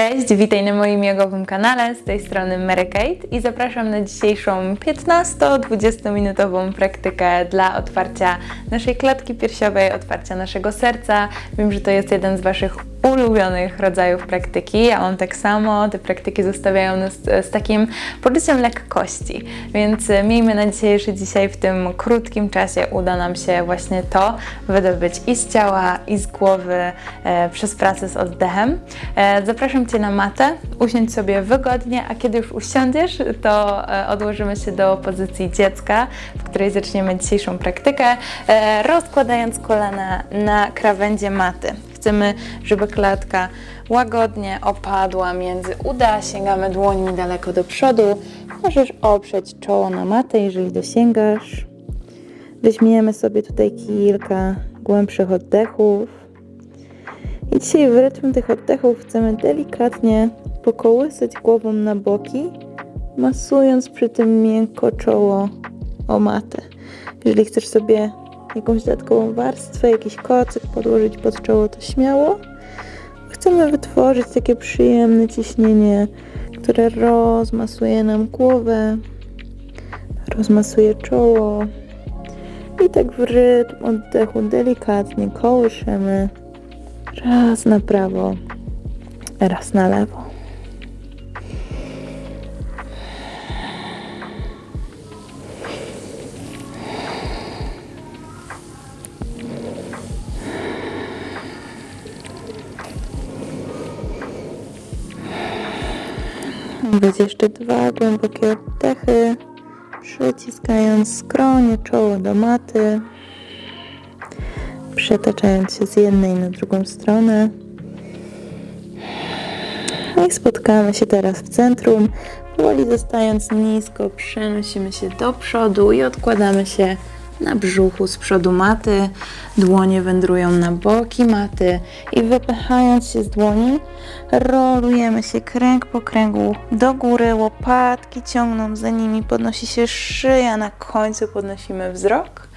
Cześć, witaj na moim jogowym kanale, z tej strony Mary Kate i zapraszam na dzisiejszą 15-20 minutową praktykę dla otwarcia naszej klatki piersiowej, otwarcia naszego serca. Wiem, że to jest jeden z Waszych ulubionych rodzajów praktyki. Ja mam tak samo, te praktyki zostawiają nas z takim poczuciem lekkości, więc e, miejmy nadzieję, że dzisiaj w tym krótkim czasie uda nam się właśnie to wydobyć i z ciała, i z głowy e, przez pracę z oddechem. E, zapraszam Cię na matę, usiądź sobie wygodnie, a kiedy już usiądziesz, to e, odłożymy się do pozycji dziecka, w której zaczniemy dzisiejszą praktykę, e, rozkładając kolana na krawędzie maty. Chcemy, żeby klatka łagodnie opadła między uda, sięgamy dłońmi daleko do przodu. Możesz oprzeć czoło na matę, jeżeli dosięgasz. Weźmiemy sobie tutaj kilka głębszych oddechów. I dzisiaj w rytm tych oddechów chcemy delikatnie pokołysać głową na boki, masując przy tym miękko czoło o matę. Jeżeli chcesz sobie jakąś dodatkową warstwę, jakiś kocyk podłożyć pod czoło, to śmiało. Chcemy wytworzyć takie przyjemne ciśnienie, które rozmasuje nam głowę, rozmasuje czoło. I tak w rytm oddechu delikatnie kołyszymy raz na prawo, raz na lewo. Weź jeszcze dwa głębokie oddechy, przyciskając skronie, czoło do maty, przetaczając się z jednej na drugą stronę. I spotkamy się teraz w centrum. Powoli zostając nisko, przenosimy się do przodu i odkładamy się na brzuchu z przodu maty. Dłonie wędrują na boki maty i wypychając się z dłoni, rolujemy się kręg po kręgu do góry. Łopatki ciągną za nimi, podnosi się szyja, na końcu podnosimy wzrok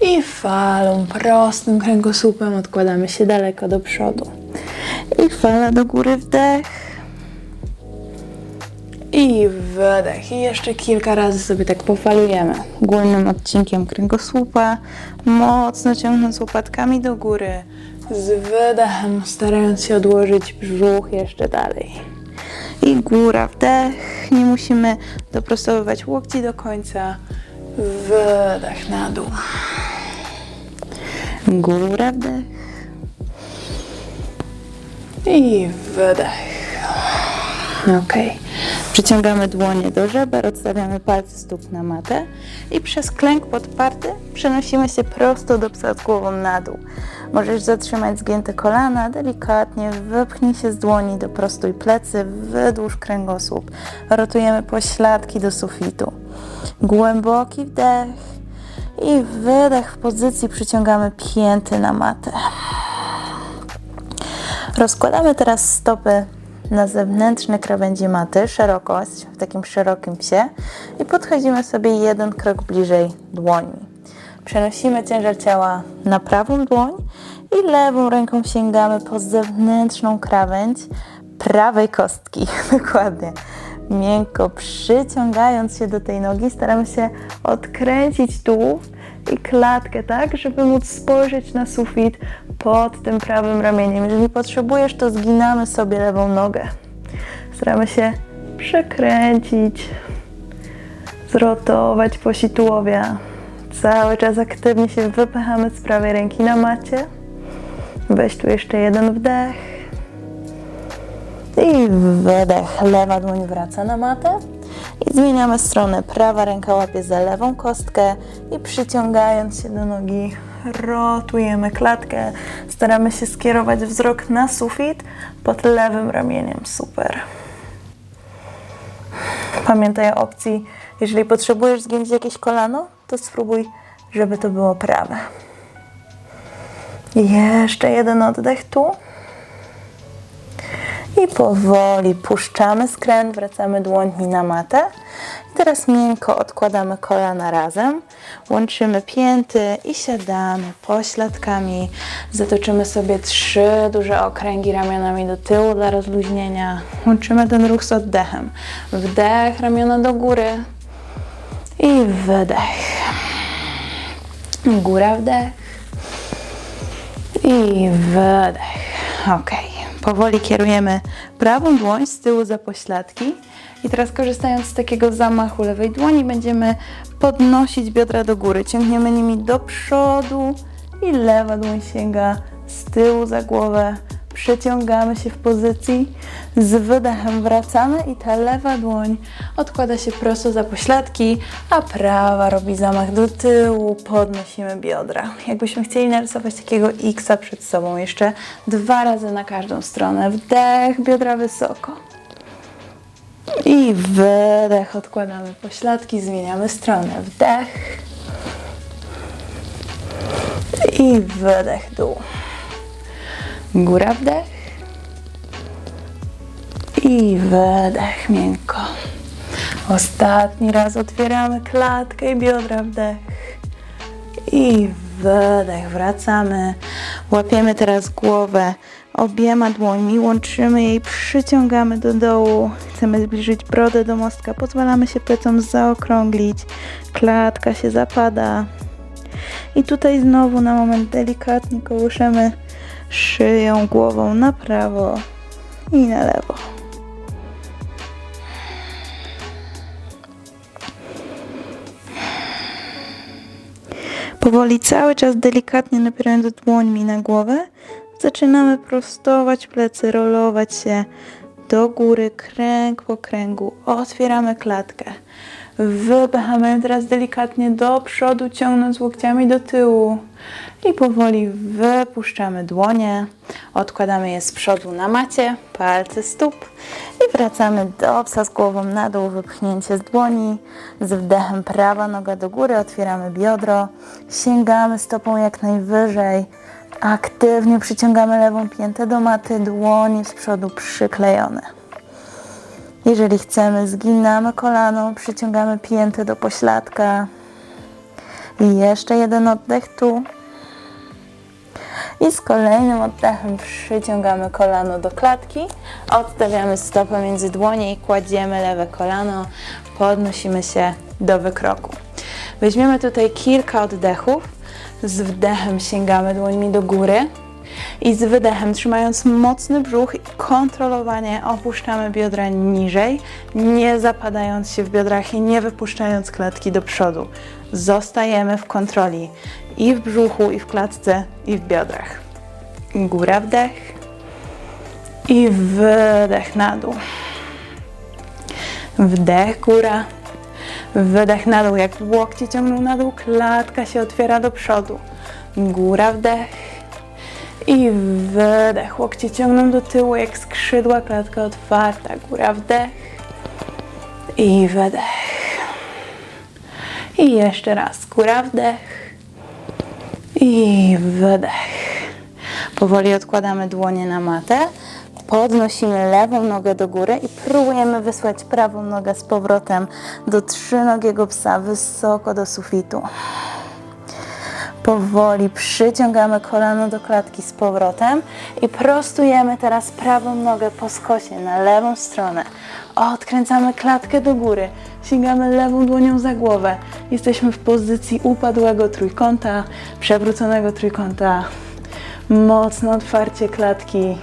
i falą prostym kręgosłupem odkładamy się daleko do przodu. I fala do góry wdech. I wydech. I jeszcze kilka razy sobie tak pofalujemy. Górnym odcinkiem kręgosłupa, mocno ciągnąc łopatkami do góry. Z wydechem starając się odłożyć brzuch jeszcze dalej. I góra, wdech. Nie musimy doprostowywać łokci do końca. Wydech na dół. Góra, wdech. I wydech. Ok. Przyciągamy dłonie do żeber, odstawiamy palce stóp na matę i przez klęk podparty przenosimy się prosto do psa z głową na dół. Możesz zatrzymać zgięte kolana, delikatnie wypchnij się z dłoni do prostuj plecy, wydłuż kręgosłup. Rotujemy pośladki do sufitu. Głęboki wdech i wydech w pozycji przyciągamy pięty na matę. Rozkładamy teraz stopy na zewnętrzne krawędzi maty, szerokość w takim szerokim psie i podchodzimy sobie jeden krok bliżej dłoni. Przenosimy ciężar ciała na prawą dłoń i lewą ręką sięgamy po zewnętrzną krawędź prawej kostki. Dokładnie. Miękko przyciągając się do tej nogi, staramy się odkręcić tułów i klatkę, tak, żeby móc spojrzeć na sufit pod tym prawym ramieniem. Jeżeli potrzebujesz, to zginamy sobie lewą nogę. Staramy się przekręcić, zrotować posi tułowia. Cały czas aktywnie się wypychamy z prawej ręki na macie. Weź tu jeszcze jeden wdech. I wydech. Lewa dłoń wraca na matę. I zmieniamy stronę. Prawa ręka łapie za lewą kostkę i przyciągając się do nogi, rotujemy klatkę. Staramy się skierować wzrok na sufit pod lewym ramieniem. Super. Pamiętaj o opcji, jeżeli potrzebujesz zgiąć jakieś kolano, to spróbuj, żeby to było prawe. Jeszcze jeden oddech tu. I powoli puszczamy skręt, wracamy dłońmi na matę. I teraz miękko odkładamy kolana razem, łączymy pięty i siadamy pośladkami. Zatoczymy sobie trzy duże okręgi ramionami do tyłu dla rozluźnienia. Łączymy ten ruch z oddechem. Wdech, ramiona do góry i wydech. Góra, wdech i wydech. Ok. Powoli kierujemy prawą dłoń z tyłu za pośladki. I teraz korzystając z takiego zamachu lewej dłoni będziemy podnosić biodra do góry. Ciągniemy nimi do przodu i lewa dłoń sięga z tyłu za głowę. Przeciągamy się w pozycji. Z wydechem wracamy i ta lewa dłoń odkłada się prosto za pośladki, a prawa robi zamach do tyłu. Podnosimy biodra. Jakbyśmy chcieli narysować takiego X przed sobą, jeszcze dwa razy na każdą stronę. Wdech, biodra wysoko. I wydech, odkładamy pośladki, zmieniamy stronę. Wdech. I wydech, dół. Góra, wdech. I wydech, miękko. Ostatni raz otwieramy klatkę i biodra, wdech. I wydech, wracamy. Łapiemy teraz głowę obiema dłońmi, łączymy jej, przyciągamy do dołu. Chcemy zbliżyć brodę do mostka, pozwalamy się plecom zaokrąglić. Klatka się zapada. I tutaj znowu na moment delikatnie kołyszemy szyją, głową na prawo i na lewo. Powoli, cały czas delikatnie napierając dłońmi na głowę, zaczynamy prostować plecy, rolować się do góry, kręg po kręgu. Otwieramy klatkę. Wypychamy teraz delikatnie do przodu, ciągnąc łokciami do tyłu. I powoli wypuszczamy dłonie. Odkładamy je z przodu na macie, palce stóp. I wracamy do psa z głową na dół, wypchnięcie z dłoni. Z wdechem prawa noga do góry, otwieramy biodro. Sięgamy stopą jak najwyżej. Aktywnie przyciągamy lewą piętę do maty, dłonie z przodu przyklejone. Jeżeli chcemy, zginamy kolano, przyciągamy piętę do pośladka. I jeszcze jeden oddech tu. I z kolejnym oddechem przyciągamy kolano do klatki, odstawiamy stopę między dłonie i kładziemy lewe kolano, podnosimy się do wykroku. Weźmiemy tutaj kilka oddechów. Z wdechem sięgamy dłońmi do góry i z wydechem, trzymając mocny brzuch i kontrolowanie, opuszczamy biodra niżej, nie zapadając się w biodrach i nie wypuszczając klatki do przodu. Zostajemy w kontroli i w brzuchu, i w klatce, i w biodrach. Góra wdech i wydech na dół. Wdech, góra, wydech na dół. Jak łokcie ciągną na dół, klatka się otwiera do przodu. Góra, wdech i wydech. Łokcie ciągną do tyłu jak skrzydła, klatka otwarta. Góra, wdech i wydech. I jeszcze raz. Góra, wdech i wydech. Powoli odkładamy dłonie na matę. Podnosimy lewą nogę do góry i próbujemy wysłać prawą nogę z powrotem do trzynogiego psa, wysoko do sufitu. Powoli przyciągamy kolano do klatki z powrotem i prostujemy teraz prawą nogę po skosie na lewą stronę. Odkręcamy klatkę do góry, sięgamy lewą dłonią za głowę. Jesteśmy w pozycji upadłego trójkąta, przewróconego trójkąta. Mocno otwarcie klatki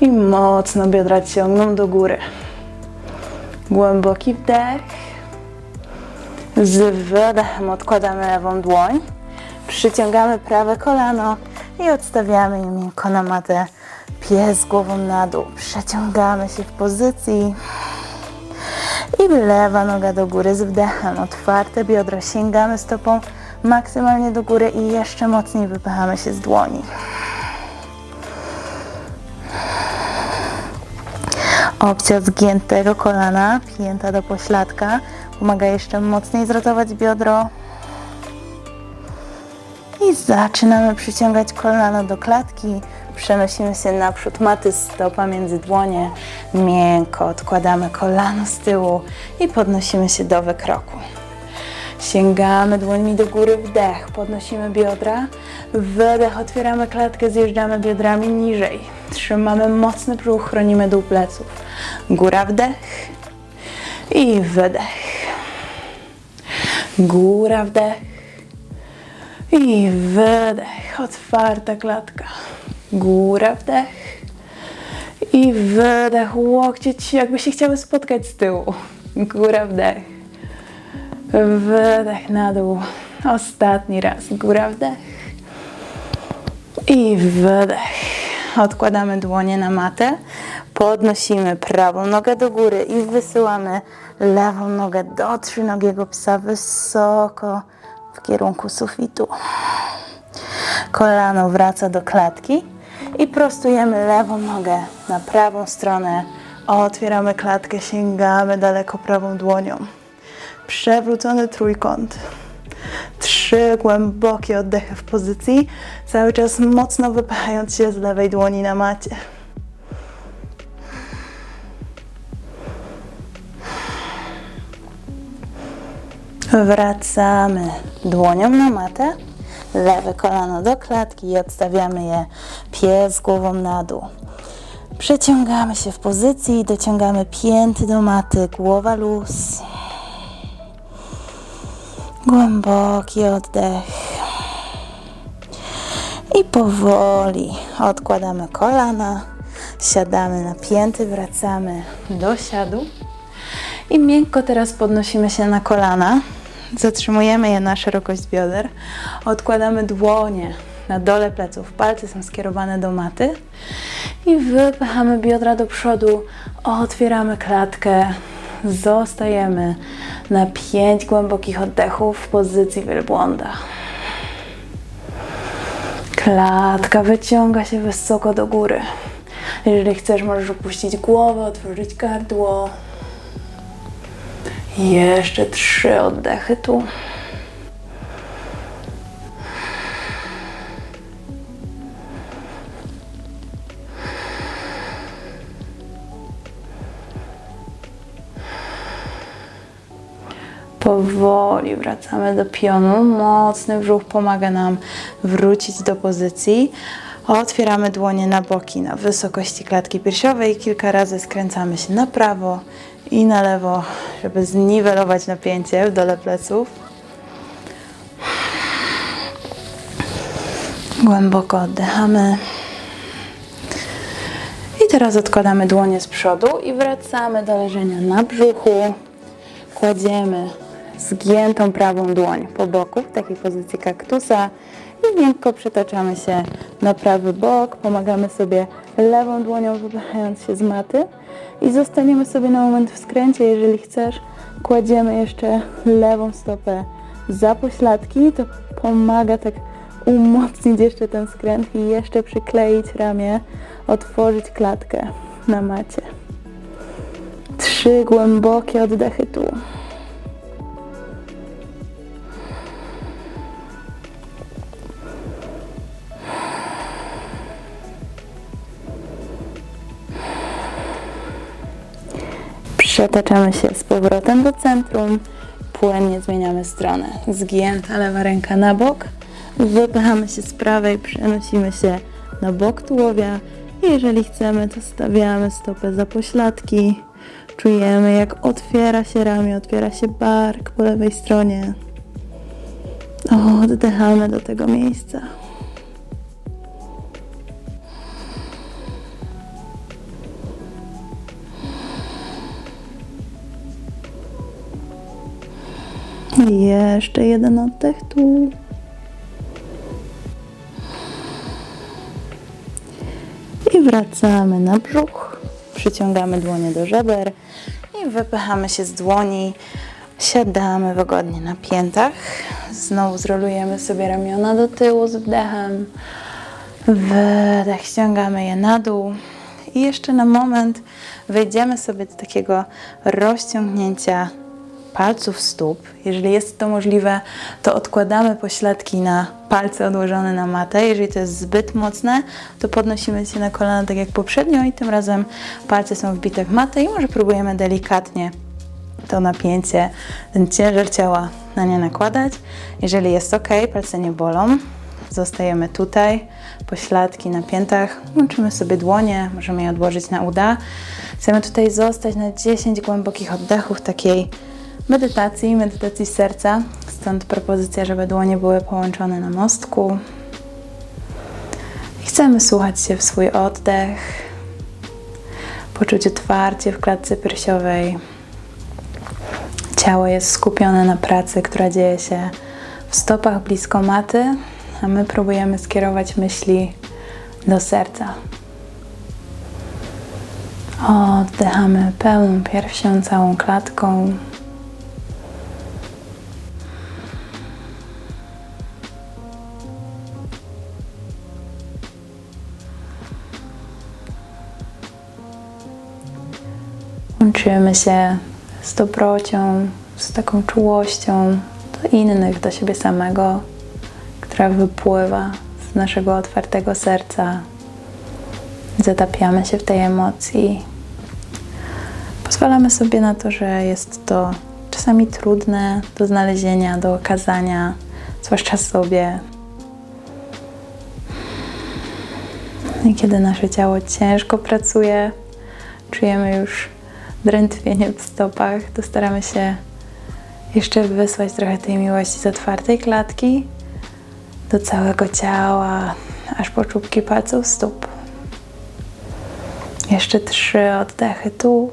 i mocno biodra ciągną do góry. Głęboki wdech. Z wydechem odkładamy lewą dłoń. Przyciągamy prawe kolano i odstawiamy je miękko na matę. Pies głową na dół. Przeciągamy się w pozycji. I lewa noga do góry z wdechem. Otwarte biodra. Sięgamy stopą maksymalnie do góry i jeszcze mocniej wypychamy się z dłoni. Opcja zgiętego kolana, pięta do pośladka. Pomaga jeszcze mocniej zrotować biodro. Zaczynamy przyciągać kolano do klatki. Przenosimy się naprzód, maty stopa między dłonie, miękko odkładamy kolano z tyłu i podnosimy się do wykroku. Sięgamy dłońmi do góry, wdech, podnosimy biodra, wydech, otwieramy klatkę, zjeżdżamy biodrami niżej. Trzymamy mocny brzuch, chronimy dół pleców. Góra, wdech i wydech. Góra, wdech i wydech, otwarta klatka. Góra, wdech i wydech, łokcie ci jakby się chciały spotkać z tyłu. Góra, wdech. Wydech na dół. Ostatni raz. Góra, wdech. I wydech. Odkładamy dłonie na matę. Podnosimy prawą nogę do góry i wysyłamy lewą nogę do trzynogiego psa wysoko w kierunku sufitu. Kolano wraca do klatki i prostujemy lewą nogę na prawą stronę. Otwieramy klatkę, sięgamy daleko prawą dłonią przewrócony trójkąt. Trzy głębokie oddechy w pozycji, cały czas mocno wypychając się z lewej dłoni na macie. Wracamy dłonią na matę, lewe kolano do klatki i odstawiamy je pies głową na dół. Przeciągamy się w pozycji, dociągamy pięty do maty, głowa luz. Głęboki oddech. I powoli odkładamy kolana, siadamy na pięty, wracamy do siadu. I miękko teraz podnosimy się na kolana. Zatrzymujemy je na szerokość bioder. Odkładamy dłonie na dole pleców. Palce są skierowane do maty. I wypychamy biodra do przodu. Otwieramy klatkę. Zostajemy na pięć głębokich oddechów w pozycji wielbłąda. Klatka wyciąga się wysoko do góry. Jeżeli chcesz, możesz opuścić głowę, otworzyć gardło. Jeszcze trzy oddechy tu. Powoli wracamy do pionu. Mocny brzuch pomaga nam wrócić do pozycji. Otwieramy dłonie na boki, na wysokości klatki piersiowej. Kilka razy skręcamy się na prawo i na lewo, żeby zniwelować napięcie w dole pleców. Głęboko oddychamy. I teraz odkładamy dłonie z przodu i wracamy do leżenia na brzuchu. Kładziemy zgiętą prawą dłoń po boku w takiej pozycji kaktusa i miękko przetaczamy się na prawy bok. Pomagamy sobie lewą dłonią wypychając się z maty i zostaniemy sobie na moment w skręcie. Jeżeli chcesz, kładziemy jeszcze lewą stopę za pośladki. To pomaga tak umocnić jeszcze ten skręt i jeszcze przykleić ramię, otworzyć klatkę na macie. Trzy głębokie oddechy tu. Przetaczamy się z powrotem do centrum. Płynnie zmieniamy stronę. Zgięta lewa ręka na bok. Wypychamy się z prawej, przenosimy się na bok tułowia. I jeżeli chcemy, to stawiamy stopę za pośladki. Czujemy, jak otwiera się ramię, otwiera się bark po lewej stronie. Oddychamy do tego miejsca. Jeszcze jeden oddech tu. I wracamy na brzuch. Przyciągamy dłonie do żeber i wypychamy się z dłoni. Siadamy wygodnie na piętach. Znowu zrolujemy sobie ramiona do tyłu z wdechem. Wydech, ściągamy je na dół. I jeszcze na moment wejdziemy sobie do takiego rozciągnięcia palców stóp. Jeżeli jest to możliwe, to odkładamy pośladki na palce odłożone na matę. Jeżeli to jest zbyt mocne, to podnosimy się na kolana tak jak poprzednio i tym razem palce są wbite w matę i może próbujemy delikatnie to napięcie, ten ciężar ciała na nie nakładać. Jeżeli jest ok, palce nie bolą, zostajemy tutaj, pośladki na piętach, łączymy sobie dłonie, możemy je odłożyć na uda. Chcemy tutaj zostać na 10 głębokich oddechów takiej medytacji, medytacji serca. Stąd propozycja, żeby dłonie były połączone na mostku. Chcemy słuchać się w swój oddech, poczuć otwarcie w klatce piersiowej. Ciało jest skupione na pracy, która dzieje się w stopach blisko maty, a my próbujemy skierować myśli do serca. Oddychamy pełną piersią, całą klatką. Łączymy się z dobrocią, z taką czułością do innych, do siebie samego, która wypływa z naszego otwartego serca. Zatapiamy się w tej emocji. Pozwalamy sobie na to, że jest to czasami trudne do znalezienia, do okazania, zwłaszcza sobie. I kiedy nasze ciało ciężko pracuje, czujemy już drętwienie w stopach, to staramy się jeszcze wysłać trochę tej miłości z otwartej klatki do całego ciała, aż po czubki palców stóp. Jeszcze trzy oddechy tu.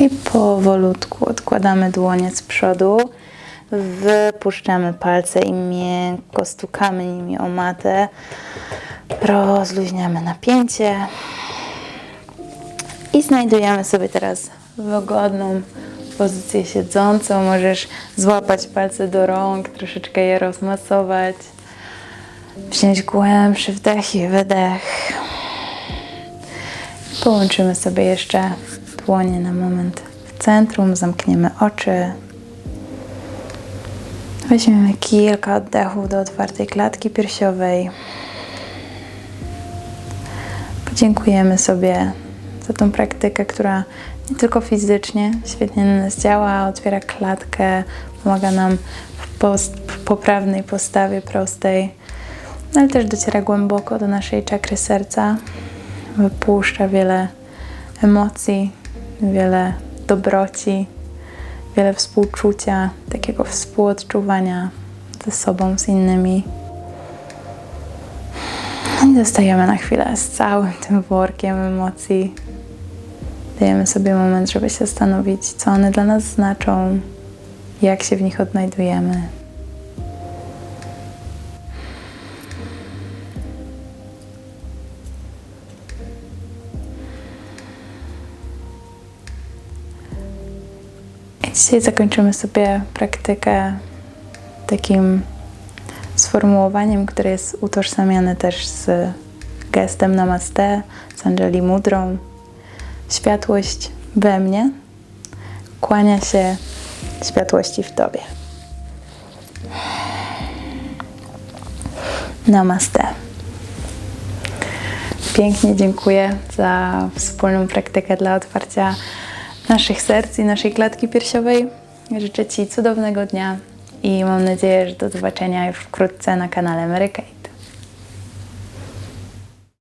I powolutku odkładamy dłonie z przodu, wypuszczamy palce i miękko stukamy nimi o matę. Rozluźniamy napięcie i znajdujemy sobie teraz wygodną pozycję siedzącą. Możesz złapać palce do rąk, troszeczkę je rozmasować, wziąć głębszy wdech i wydech. Połączymy sobie jeszcze dłonie na moment w centrum, zamkniemy oczy. Weźmiemy kilka oddechów do otwartej klatki piersiowej. Podziękujemy sobie za tą praktykę, która nie tylko fizycznie świetnie na nas działa, otwiera klatkę, pomaga nam w, post- w poprawnej postawie prostej, no ale też dociera głęboko do naszej czakry serca, wypuszcza wiele emocji, wiele dobroci, wiele współczucia, takiego współodczuwania ze sobą, z innymi. No I zostajemy na chwilę z całym tym workiem emocji. Dajemy sobie moment, żeby się zastanowić, co one dla nas znaczą, jak się w nich odnajdujemy. Dzisiaj zakończymy sobie praktykę takim sformułowaniem, które jest utożsamiane też z gestem Namaste, z Anjali Mudrą. Światłość we mnie kłania się światłości w Tobie. Namaste. Pięknie dziękuję za wspólną praktykę dla otwarcia naszych serc i naszej klatki piersiowej. Życzę Ci cudownego dnia i mam nadzieję, że do zobaczenia już wkrótce na kanale Mary Kate.